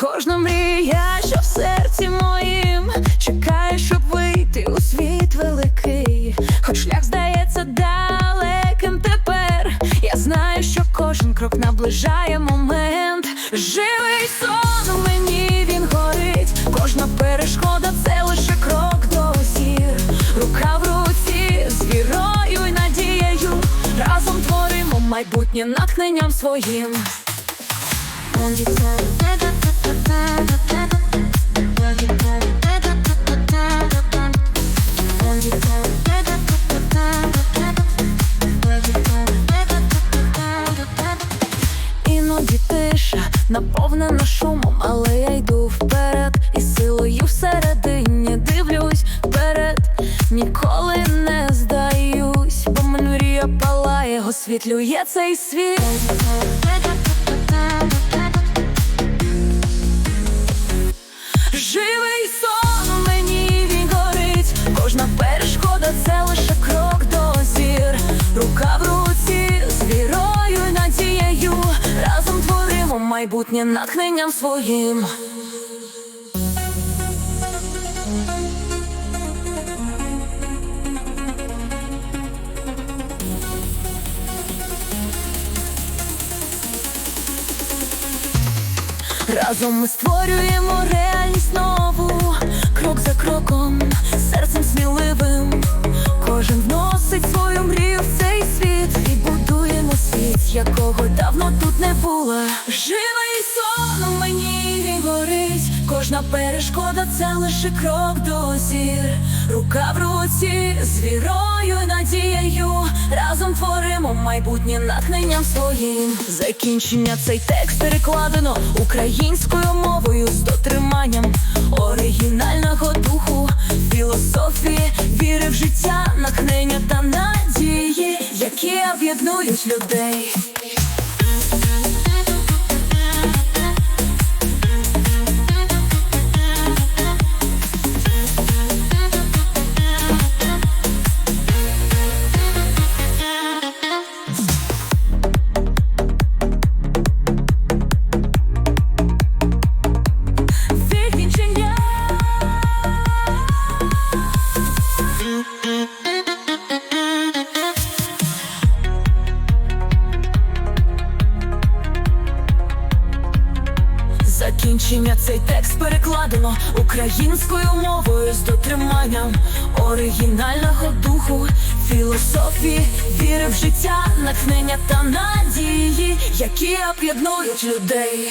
Кожна мрія, що в серці моїм чекає, щоб вийти у світ великий. Хоч шлях здається далеким тепер. Я знаю, що кожен крок наближає момент. Живий сон майбутнє натхненням своїм. Іноді тиша наповнена шумом, але я йду вперед, палає, цей світ. Живий сон у мені він горить, кожна перешкода це лише крок до зір. Рука в руці з вірою й надією. Разом творимо майбутнє натхненням своїм. Разом ми створюємо реальність нову, крок за кроком, серцем сміливим. Кожен вносить свою мрію в цей світ і будуємо світ, якого давно тут не було. Кожна перешкода це лише крок до зір. Рука в руці з вірою й надією. Разом творимо майбутнє натхненням своїм. Закінчення цей текст перекладено українською мовою з дотриманням оригінального духу, філософії, віри в життя, натхнення та надії, які об'єднують людей. Закінчення цей текст перекладено українською мовою з дотриманням оригінального духу, філософії, віри в життя, натхнення та надії, які об'єднують людей.